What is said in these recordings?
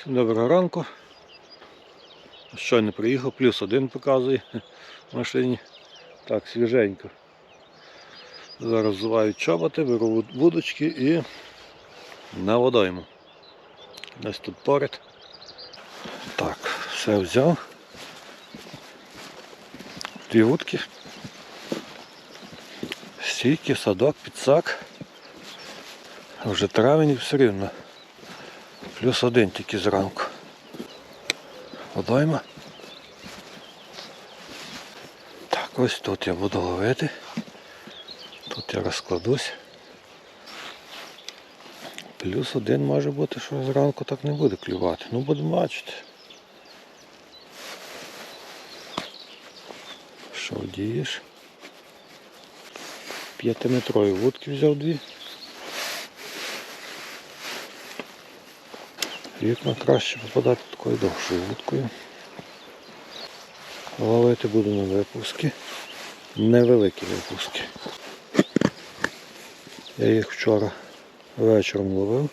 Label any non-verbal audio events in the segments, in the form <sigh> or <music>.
Всім доброго ранку. Щойно приїхав, плюс один показує в машині. Так, свіженько. Зараз взувають чоботи, беру вуд- вудочки і на водойму. Десь тут поряд. Так, все взяв. Дві вудки. Стійки, садок, підсак. Вже травень і все рівно. Плюс один тільки зранку. Водойма. Так, ось тут я буду ловити. Тут я розкладусь. Плюс один може бути, що зранку так не буде клювати. Ну будемо бачити. Що дієш? П'ятиметрові вудки взяв дві. Вікна краще попадати такою довшою вудкою. Ловити буду на випуски. Невеликі випуски. Я їх вчора вечором ловив.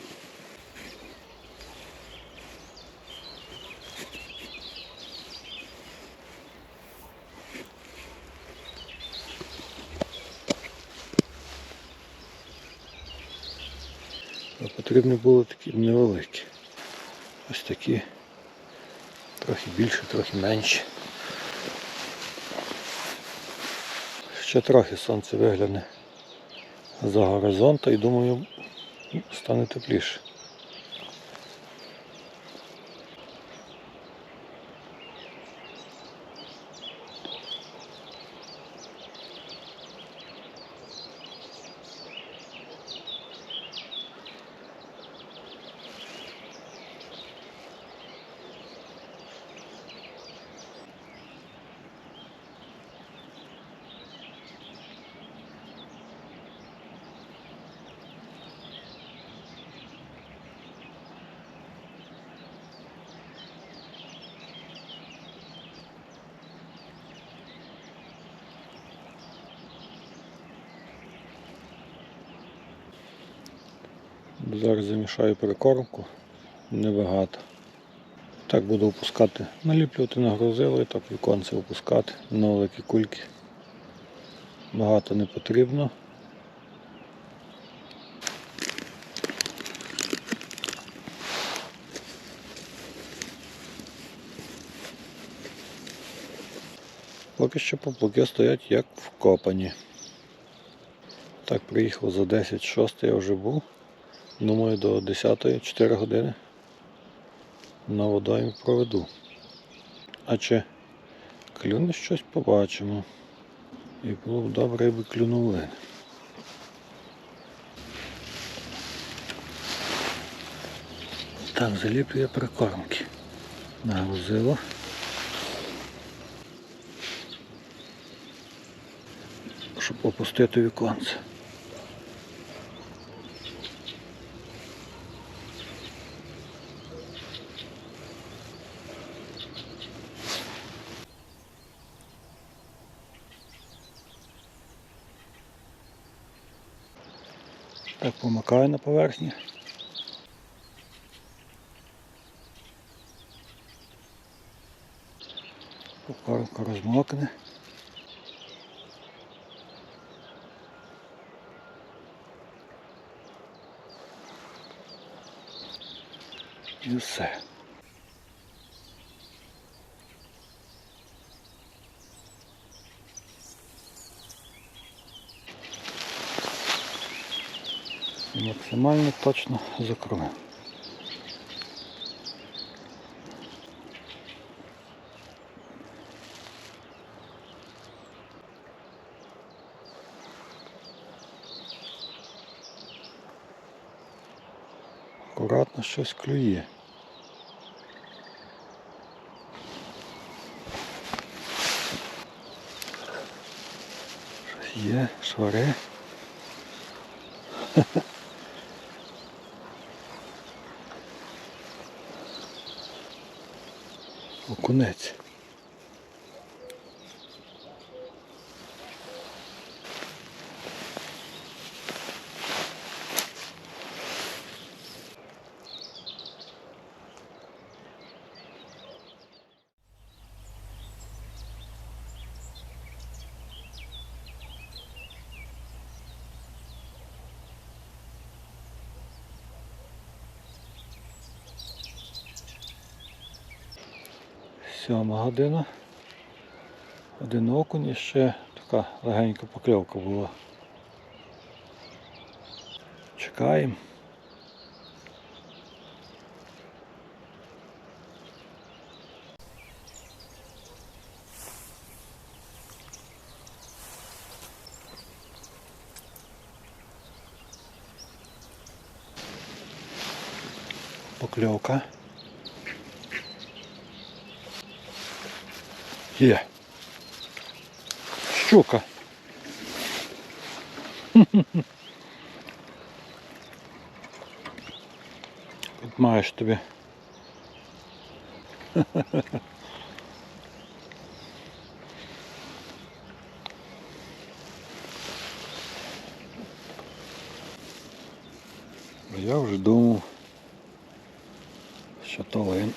Потрібні були такі невеликі. Ось такі. Трохи більше, трохи менше. Ще трохи сонце вигляне за горизонта і думаю стане тепліше. Зараз замішаю прикормку небагато. Так буду опускати, наліплювати на грузило і так віконце опускати на великі кульки. Багато не потрібно. Поки що поплуки стоять як вкопані. Так, приїхав за 10-6 я вже був. Думаю, до 10 4 години на водоймі проведу. А чи клюне щось побачимо. І було б добре, якби клюнули. Так, заліплює прикормки. Нагрузило. Щоб опустити віконце. Так, помикаю на поверхні. Покормка розмокне. І все. Максимально точно закрою. Акуратно щось клює. Щось є, швари. Окунець. Сьома година. Один окунь і ще така легенька покльовка була. Чекаємо. Покльовка. Є. Щука. <laughs> От маєш тобі. <laughs> А Я вже думав, що то лин.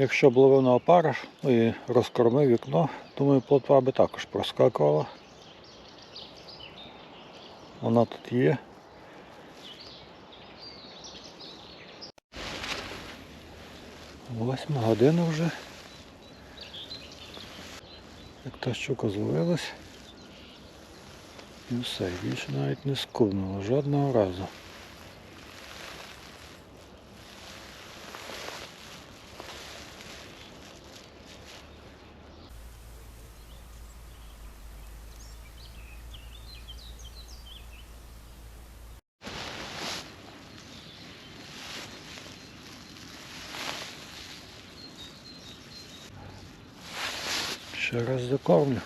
Якщо б ловив на опариш ну і розкормив вікно, думаю, плотва би також проскакувала. Вона тут є. Восьма година вже. Як та щука зловилась. І все, більше навіть не скубнула жодного разу. Ще раз закормлю.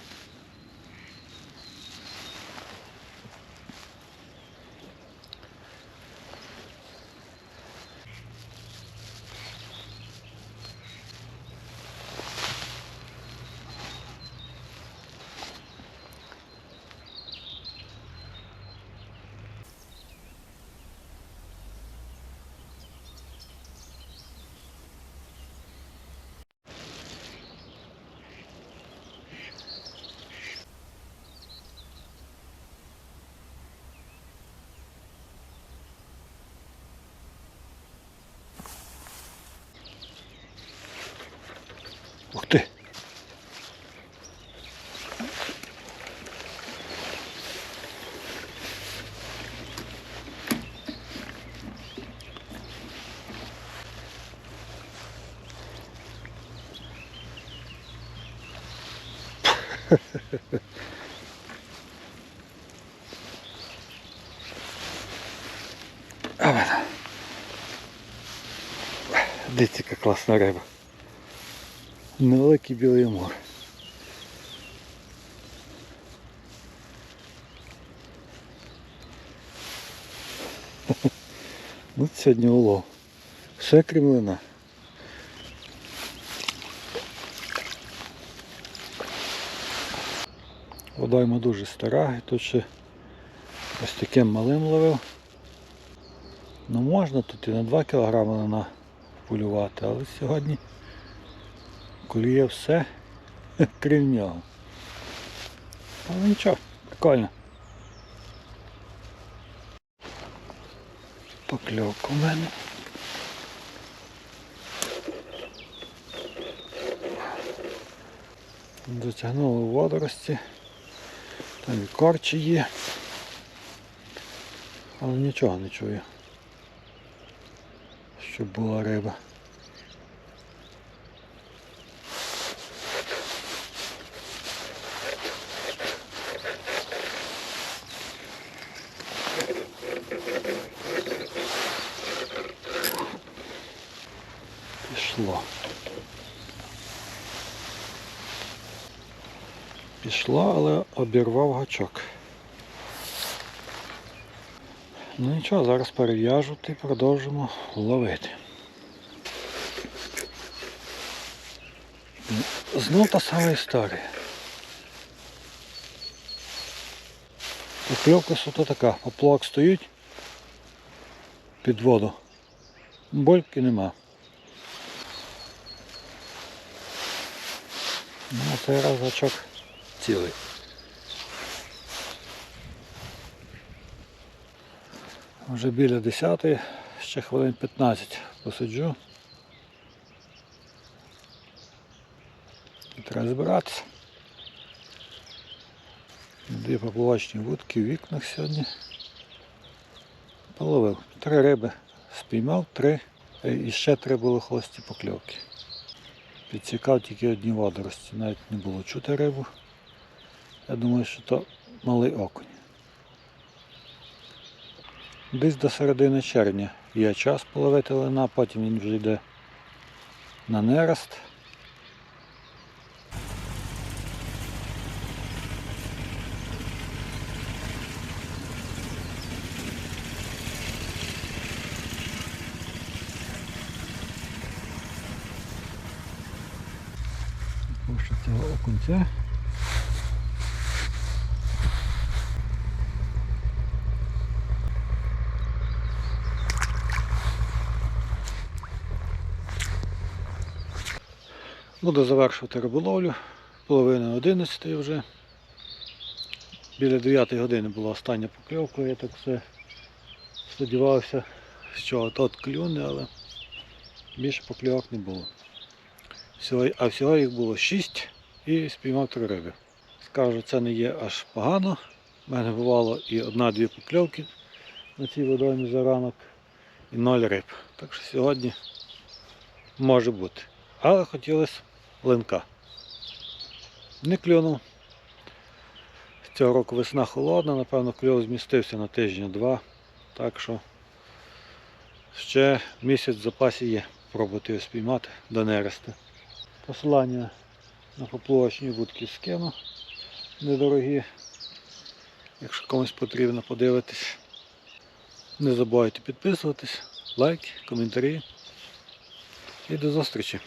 Ух ти! <laughs> А вона. Дивіться, яка класна риба. Невеликий білий мор. <laughs> Ну, сьогодні улов. Все кремлина. Водойма дуже стара, і тут ще ось таким малим ловив. Ну можна тут і на 2 кг полювати, але сьогодні Коліє все, <laughs> крім нього. Але нічого, прикольно. Покльовка у мене. Дотягнули водорості. Там і корчі є. Але нічого не чую. Щоб була риба. Пішло, але обірвав гачок. Ну нічого, зараз перев'яжу і продовжимо ловити. Знов та сама історія. Покльовка суто така, поплавок стоїть під воду. Больки нема. Ну, цей раз гачок цілий. Вже біля 10, ще хвилин 15 посиджу. І треба збиратися. Дві поплавочні вудки в вікнах сьогодні. Половив. Три риби спіймав, три. е, І ще три були холості покльовки. Підсікав тільки одні водорості, навіть не було чути рибу. Я думаю, що то малий окунь. Десь до середини червня є час половити лина, потім він вже йде на нерест. Пущу цього окунця. Буду завершувати риболовлю. Половина 11 вже. Біля 9 години була остання покльовка, я так все сподівався, що от клюне, але більше покльовок не було. А всього їх було 6 і спіймав 3 риби. Скажу, це не є аж погано. У мене бувало і одна-дві покльовки на цій водоймі за ранок і ноль риб. Так що сьогодні може бути. Але хотілося линка. Не клюнув. Цього року весна холодна, напевно, кльов змістився на тиждень-два. Так що ще місяць в запасі є. Пробувати його спіймати до нересту. Посилання на поплавочні вудки скину недорогі. Якщо комусь потрібно подивитись. Не забувайте підписуватись, лайки, коментарі. І до зустрічі!